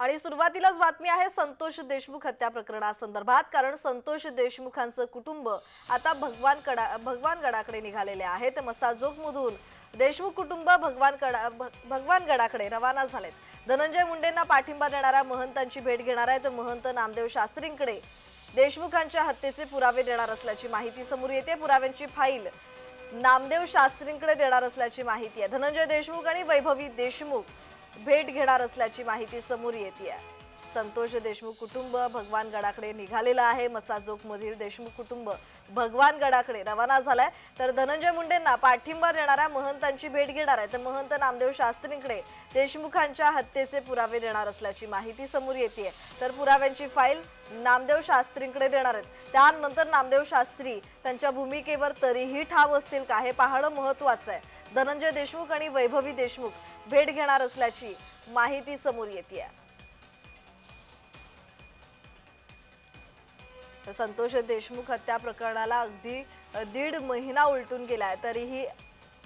आणि सुरुवातीलाच बातमी आहे संतोष देशमुख हत्या प्रकरणासंदर्भात कारण संतोष देशमुखांचं कुटुंब आता भगवान कडा भगवानगडाकडे निघालेले आहेत मसाजोगमधून देशमुख कुटुंब भगवानगडा भ- भगवानगडाकडे रवाना झालेत. धनंजय मुंडेंना पाठिंबा देणाऱ्या महंतांची भेट घेणार आहेत. महंत नामदेव शास्त्रींकडे देशमुखांच्या हत्येचे पुरावे देणार असल्याची माहिती समोर येते. पुराव्यांची फाईल नामदेव शास्त्रींकडे देणार असल्याची माहिती आहे. धनंजय देशमुख आणि वैभवी देशमुख भेट घेणार असल्याची माहिती समोर येते संतोष देशमुख कुटुंब भगवानगडाकडे निघालेलं आहे. मसाजोगमधील देशमुख कुटुंब भगवानगडाकडे रवाना झालाय. तर धनंजय मुंडेंना पाठिंबा देणाऱ्या महंतांची भेट घेणार आहे. तर महंत नामदेव शास्त्रींकडे देशमुखांच्या हत्येचे पुरावे देणार असल्याची माहिती समोर येते तर पुराव्यांची फाईल नामदेव शास्त्रींकडे देणार आहेत. त्यानंतर नामदेव शास्त्री त्यांच्या भूमिकेवर तरीही ठाव असतील का हे पाहणं महत्वाचं आहे. धनंजय देशमुख आणि वैभवी देशमुख भेट घेणार असल्याची माहिती समोर येते संतोष देशमुख हत्या प्रकरणाला अगदी दीड महिना उलटून गेलाय तरीही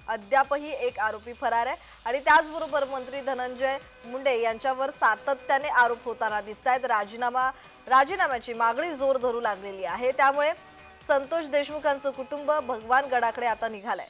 अद्यापही एक आरोपी फरार आहे. आणि त्याचबरोबर मंत्री धनंजय मुंडे यांच्यावर सातत्याने आरोप होताना दिसत आहेत राजीनामा राजीनाम्याची मागणी जोर धरू लागलेली आहे. त्यामुळे संतोष देशमुखांचं कुटुंब भगवान गडाकडे आता निघालंय.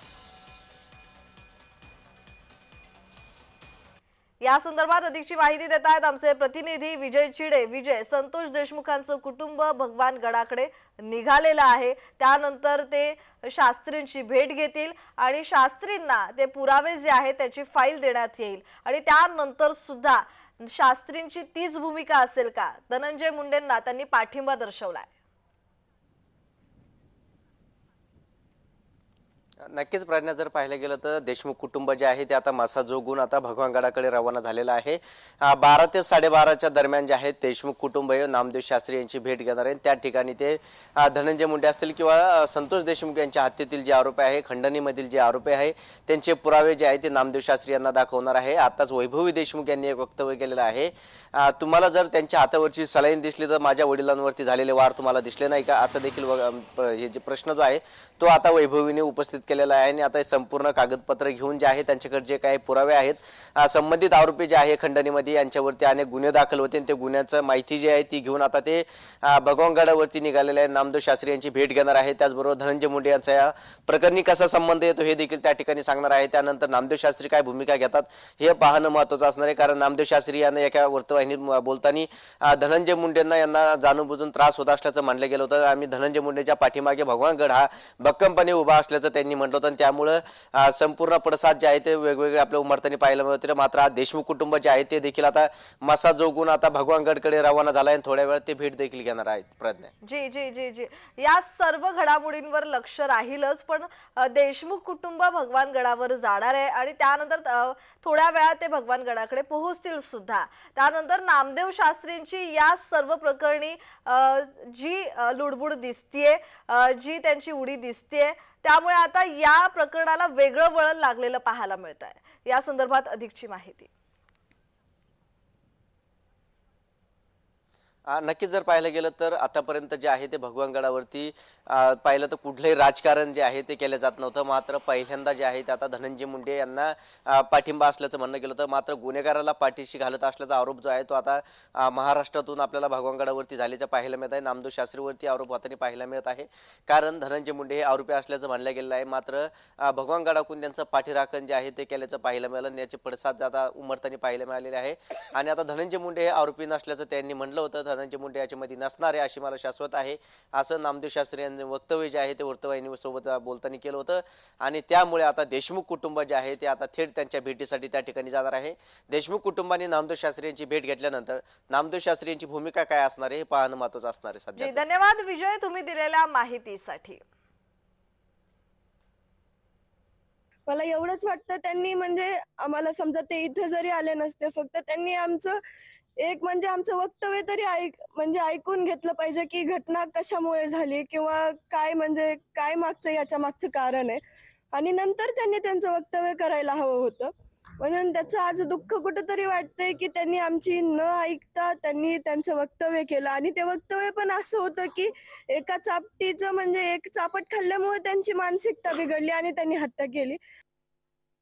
या संदर्भात अधिकची माहिती देत आहेत आमचे प्रतिनिधी विजय चिडे विजय संतोष देशमुखांचं कुटुंब भगवान गडाकडे निघालेलं आहे. त्यानंतर ते शास्त्रींची भेट घेतील आणि शास्त्रींना ते पुरावे जे आहेत त्याची फाईल देण्यात येईल. आणि त्यानंतर सुद्धा शास्त्रींची तीच भूमिका असेल का? धनंजय मुंडेंना त्यांनी पाठिंबा दर्शवलाय. नक्कीच प्रज्ञा जर पाहायला गेलं तर देशमुख कुटुंब जे आहे ते आता मासा जोगून आता भगवानगडाकडे रवाना झालेलं आहे. बारा ते साडेबाराच्या दरम्यान जे आहे देशमुख कुटुंब हे नामदेव शास्त्री यांची भेट घेणार आहे त्या ठिकाणी ते धनंजय मुंडे असतील किंवा संतोष देशमुख यांच्या हत्येतील जे आरोपी आहे खंडणीमधील जे आरोपी आहे त्यांचे पुरावे जे आहे ते नामदेव शास्त्री यांना दाखवणार आहे. आताच वैभवी देशमुख यांनी एक वक्तव्य केलेलं आहे. तुम्हाला जर त्यांच्या हातावरची सलाईन दिसली तर माझ्या वडिलांवरती झालेले वार तुम्हाला दिसले नाही का? असं देखील व- प- हे जे प्रश्न जो आहे तो आता वैभवीने उपस्थित केलेला आहे आणि आता हे संपूर्ण कागदपत्र घेऊन जे आहे त्यांच्याकडे जे काही पुरावे आहेत संबंधित आरोपी जे आहे खंडणीमध्ये यांच्यावरती अनेक गुन्हे दाखल होते आणि ते गुन्ह्याचं माहिती जी आहे ती घेऊन आता ते भगवानगडावरती निघालेले आहे नामदेव शास्त्री यांची भेट घेणार आहे त्याचबरोबर धनंजय मुंडे यांचा या प्रकरणी कसा संबंध येतो हे देखील त्या ठिकाणी सांगणार आहे. त्यानंतर नामदेव शास्त्री काय भूमिका घेतात हे पाहणं महत्वाचं असणार आहे. कारण नामदेव शास्त्री यांना एका वृत्तवाहिनीत बोलताना धनंजय मुंडेंना यांना जाणून बुजून त्रास होत असल्याचं मानलं गेलं होतं. आम्ही धनंजय मुंडेच्या पाठीमागे भगवानगड हा भक्कमपणे उभा असल्याचं त्यांनी म्हटलं होतं. त्यामुळं संपूर्ण पडसाद जे आहे ते वेगवेगळे आपल्या उमरतानी पाहायला मिळत होते. मात्र देशमुख कुटुंब जे आहे ते देखील आता मसा जोगून आता भगवानगडकडे रवाना झाला आणि थोड्या वेळात ते भेट देखील घेणार आहेत. प्रज्ञा. जी जी जी जी. या सर्व घडामोडींवर लक्ष राहीलच पण देशमुख कुटुंब भगवान गडावर जाणार आहे आणि त्यानंतर थोड्या वेळात ते भगवान गडाकडे पोहोचतील सुद्धा. त्यानंतर नामदेव शास्त्रींची या सर्व प्रकरणी जी लुडबुड दिसतीये जी त्यांची उडी दिसतीये त्यामुळे आता या प्रकरणाला वेगळं वळण लागलेलं पाहायला मिळत आहे या संदर्भात अधिकची माहिती. नक्कीच जर पाहायला गेलं तर आतापर्यंत जे आहे ते भगवानगडावरती पाहिलं तर कुठलंही राजकारण जे आहे ते केलं जात नव्हतं. मात्र पहिल्यांदा जे आहे ते आता धनंजय मुंडे यांना पाठिंबा असल्याचं म्हणणं गेलं होतं. मात्र गुन्हेगाराला पाठीशी घालत असल्याचा आरोप जो आहे तो आता महाराष्ट्रातून आपल्याला भगवानगडावरती झाल्याचं पाहायला मिळत आहे. नामदेव शास्त्रीवरती आरोप होताना पाहायला मिळत आहे. कारण धनंजय मुंडे हे आरोपी असल्याचं म्हणलं गेलं आहे. मात्र भगवानगडाकडून त्यांचं पाठीराखण जे आहे ते केल्याचं पाहायला मिळालं आणि याचे पडसाद जे आता उमरताना पाहायला मिळालेले आहे. आणि आता धनंजय मुंडे हे आरोपी नसल्याचं त्यांनी म्हणलं होतं. धनंजय मुंडे याच्यामध्ये नसणार आहे अशी मला शाश्वत आहे. असं नामदेव शास्त्री यांचं वक्तव्य जे आहे ते वृत्तवाहिनीसोबत बोलताना केलं होतं. आणि त्यामुळे आता देशमुख कुटुंब जे आहे ते आता थेट त्यांच्या भेटीसाठी त्या ठिकाणी जाणार आहे. देशमुख कुटुंबाने नामदेव शास्त्री यांची भेट घेतल्यानंतर नामदेव शास्त्री यांची भूमिका काय असणार आहे हे पाहणं महत्वाचं असणार आहे सध्या. धन्यवाद विजय तुम्ही दिलेल्या माहितीसाठी. मला एवढंच वाटतं त्यांनी म्हणजे आम्हाला समजा ते इथे जरी आले नसते फक्त त्यांनी आमचं एक म्हणजे आमचं वक्तव्य तरी ऐक म्हणजे ऐकून घेतलं पाहिजे की घटना कशामुळे झाली किंवा काय म्हणजे काय मागचं याच्या मागचं कारण आहे. आणि नंतर त्यांनी त्यांचं वक्तव्य करायला हवं होतं. म्हणून त्याचं आज दुःख कुठंतरी वाटतंय की त्यांनी आमची न ऐकता त्यांनी त्यांचं वक्तव्य केलं. आणि ते वक्तव्य पण असं होतं की एका चापटीचं म्हणजे एक चापट खाल्ल्यामुळे त्यांची मानसिकता बिघडली आणि त्यांनी हत्या केली.